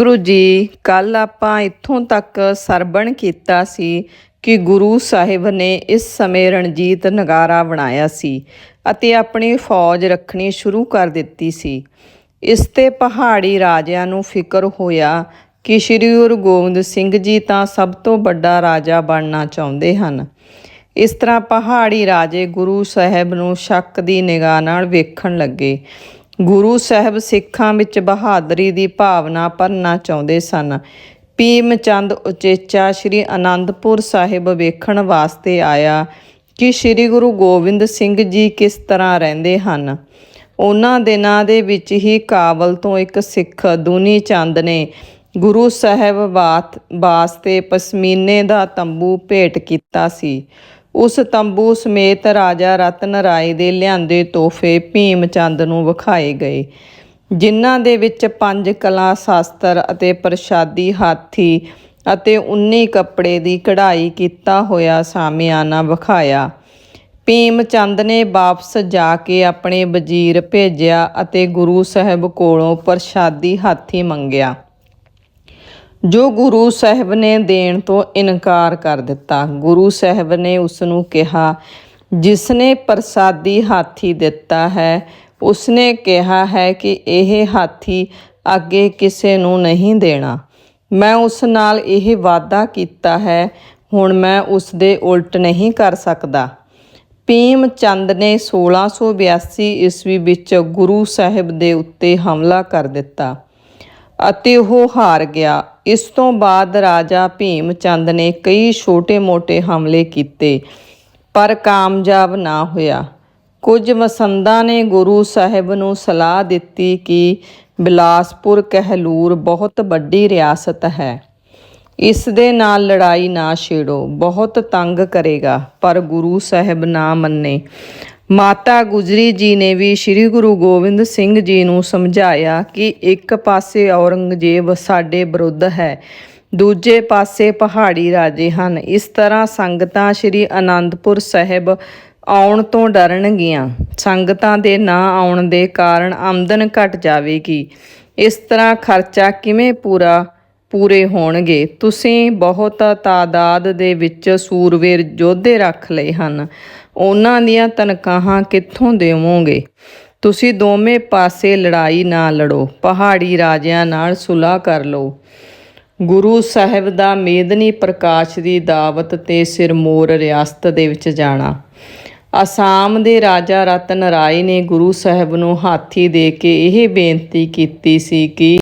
ਗੁਰੂ ਜੀ ਕੱਲ ਆਪਾਂ ਇੱਥੋਂ ਤੱਕ ਸਰਬਣ ਕੀਤਾ ਸੀ ਕਿ ਗੁਰੂ ਸਾਹਿਬ ਨੇ ਇਸ ਸਮੇਂ ਰਣਜੀਤ ਨਗਾਰਾ ਬਣਾਇਆ ਸੀ ਅਤੇ ਆਪਣੀ ਫੌਜ ਰੱਖਣੀ ਸ਼ੁਰੂ ਕਰ ਦਿੱਤੀ ਸੀ। ਇਸ ਤੇ ਪਹਾੜੀ ਰਾਜਿਆਂ ਨੂੰ ਫਿਕਰ ਹੋਇਆ ਕਿ ਸ੍ਰੀ ਗੁਰੂ ਗੋਬਿੰਦ ਸਿੰਘ ਜੀ ਤਾਂ ਸਭ ਤੋਂ ਵੱਡਾ ਰਾਜਾ ਬਣਨਾ ਚਾਹੁੰਦੇ ਹਨ। ਇਸ ਤਰ੍ਹਾਂ ਪਹਾੜੀ ਰਾਜੇ ਗੁਰੂ ਸਾਹਿਬ ਨੂੰ ਸ਼ੱਕ ਦੀ ਨਿਗਾਹ ਨਾਲ ਵੇਖਣ ਲੱਗੇ। ਗੁਰੂ ਸਾਹਿਬ ਸਿੱਖਾਂ ਵਿੱਚ ਬਹਾਦਰੀ ਦੀ ਭਾਵਨਾ ਭਰਨਾ ਚਾਹੁੰਦੇ ਸਨ। ਭੀਮ ਚੰਦ ਉਚੇਚਾ ਸ੍ਰੀ ਅਨੰਦਪੁਰ ਸਾਹਿਬ ਵੇਖਣ ਵਾਸਤੇ ਆਇਆ ਕਿ ਸ੍ਰੀ ਗੁਰੂ ਗੋਬਿੰਦ ਸਿੰਘ ਜੀ ਕਿਸ ਤਰ੍ਹਾਂ ਰਹਿੰਦੇ ਹਨ। ਉਹਨਾਂ ਦਿਨਾਂ ਦੇ ਵਿੱਚ ਹੀ ਕਾਬਲ ਤੋਂ ਇੱਕ ਸਿੱਖ ਦੂਨੀ ਚੰਦ ਨੇ ਗੁਰੂ ਸਾਹਿਬ ਬਾਤ ਵਾਸਤੇ ਪਸ਼ਮੀਨੇ ਦਾ ਤੰਬੂ ਭੇਟ ਕੀਤਾ ਸੀ। ਉਸ ਤੰਬੂ ਸਮੇਤ ਰਾਜਾ ਰਤਨ ਰਾਏ ਦੇ ਲਿਆਂਦੇ ਤੋਹਫੇ ਭੀਮ ਚੰਦ ਨੂੰ ਵਿਖਾਏ ਗਏ, ਜਿਨ੍ਹਾਂ ਦੇ ਵਿੱਚ ਪੰਜ ਕਲਾ ਸ਼ਾਸਤਰ ਅਤੇ ਪ੍ਰਸ਼ਾਦੀ ਹਾਥੀ ਅਤੇ 19 ਕੱਪੜੇ ਦੀ ਕਢਾਈ ਕੀਤਾ ਹੋਇਆ ਸਾਮਿਆਨਾ ਵਿਖਾਇਆ। ਭੀਮ ਚੰਦ ਨੇ ਵਾਪਸ ਜਾ ਕੇ ਆਪਣੇ ਵਜ਼ੀਰ ਭੇਜਿਆ ਅਤੇ ਗੁਰੂ ਸਾਹਿਬ ਕੋਲੋਂ ਪ੍ਰਸ਼ਾਦੀ ਹਾਥੀ ਮੰਗਿਆ। ਜੋ ਗੁਰੂ ਸਾਹਿਬ ਨੇ ਦੇਣ ਤੋਂ ਇਨਕਾਰ ਕਰ ਦਿੱਤਾ। ਗੁਰੂ ਸਾਹਿਬ ਨੇ ਉਸ ਨੂੰ ਕਿਹਾ ਜਿਸ ਨੇ ਪ੍ਰਸਾਦੀ ਹਾਥੀ ਦਿੱਤਾ ਹੈ, ਉਸਨੇ ਕਿਹਾ ਹੈ ਕਿ ਇਹ ਹਾਥੀ ਅੱਗੇ ਕਿਸੇ ਨੂੰ ਨਹੀਂ ਦੇਣਾ। ਮੈਂ ਉਸ ਨਾਲ ਇਹ ਵਾਅਦਾ ਕੀਤਾ ਹੈ, ਹੁਣ ਮੈਂ ਉਸ ਦੇ ਉਲਟ ਨਹੀਂ ਕਰ ਸਕਦਾ। ਭੀਮ ਚੰਦ ਨੇ 1682 ਈਸਵੀ ਵਿੱਚ ਗੁਰੂ ਸਾਹਿਬ ਦੇ ਉੱਤੇ ਹਮਲਾ ਕਰ ਦਿੱਤਾ। ਅਤੇ ਉਹ ਹਾਰ ਗਿਆ। ਇਸ ਤੋਂ ਬਾਅਦ ਰਾਜਾ ਭੀਮ ਚੰਦ ਨੇ ਕਈ ਛੋਟੇ-ਮੋਟੇ ਹਮਲੇ ਕੀਤੇ, ਪਰ ਕਾਮਯਾਬ ਨਾ ਹੋਇਆ। ਕੁਝ ਮਸੰਦਾਂ ਨੇ ਗੁਰੂ ਸਾਹਿਬ ਨੂੰ ਸਲਾਹ ਦਿੱਤੀ ਕਿ ਬਿਲਾਸਪੁਰ ਕਹਿਲੂਰ ਬਹੁਤ ਵੱਡੀ ਰਿਆਸਤ ਹੈ। ਇਸ ਦੇ ਨਾਲ ਲੜਾਈ ਨਾ ਛੇੜੋ, ਬਹੁਤ ਤੰਗ ਕਰੇਗਾ, ਪਰ ਗੁਰੂ ਸਾਹਿਬ ਨਾ ਮੰਨੇ। ਮਾਤਾ ਗੁਜਰੀ ਜੀ ਨੇ ਵੀ ਸ੍ਰੀ ਗੁਰੂ ਗੋਬਿੰਦ ਸਿੰਘ ਜੀ ਨੂੰ ਸਮਝਾਇਆ ਕਿ ਇੱਕ ਪਾਸੇ ਔਰੰਗਜ਼ੇਬ ਸਾਡੇ ਵਿਰੁੱਧ ਹੈ, ਦੂਜੇ ਪਾਸੇ ਪਹਾੜੀ ਰਾਜੇ ਹਨ। ਇਸ ਤਰ੍ਹਾਂ ਸੰਗਤਾਂ ਸ੍ਰੀ ਅਨੰਦਪੁਰ ਸਾਹਿਬ ਆਉਣ ਤੋਂ ਡਰਨਗੀਆਂ। ਸੰਗਤਾਂ ਦੇ ਨਾ ਆਉਣ ਦੇ ਕਾਰਨ ਆਮਦਨ ਘਟ ਜਾਵੇਗੀ। ਇਸ ਤਰ੍ਹਾਂ ਖਰਚਾ ਕਿਵੇਂ ਪੂਰਾ ਪੂਰੇ ਹੋਣਗੇ। ਤੁਸੀਂ ਬਹੁਤ ਤਾਦਾਦ ਦੇ ਵਿੱਚ ਸੂਰਵੀਰ ਯੋਧੇ ਰੱਖ ਲਏ ਹਨ। ਉਹਨਾਂ ਦੀਆਂ ਤਨਖਾਹਾਂ ਕਿੱਥੋਂ ਦੇਵੋਗੇ? ਤੁਸੀਂ ਦੋਵੇਂ ਪਾਸੇ ਲੜਾਈ ਨਾ ਲੜੋ। ਪਹਾੜੀ ਰਾਜਿਆਂ ਨਾਲ ਸੁਲਾਹ ਕਰ ਲਓ। ਗੁਰੂ ਸਾਹਿਬ ਦਾ ਮੇਦਨੀ ਪ੍ਰਕਾਸ਼ ਦੀ ਦਾਵਤ ਤੇ ਸਿਰਮੌਰ ਰਿਆਸਤ ਦੇ ਵਿੱਚ ਜਾਣਾ। ਅਸਾਮ ਦੇ ਰਾਜਾ ਰਤਨ ਰਾਏ ਨੇ ਗੁਰੂ ਸਾਹਿਬ ਨੂੰ ਹਾਥੀ ਦੇ ਕੇ ਇਹ ਬੇਨਤੀ ਕੀਤੀ ਸੀ ਕਿ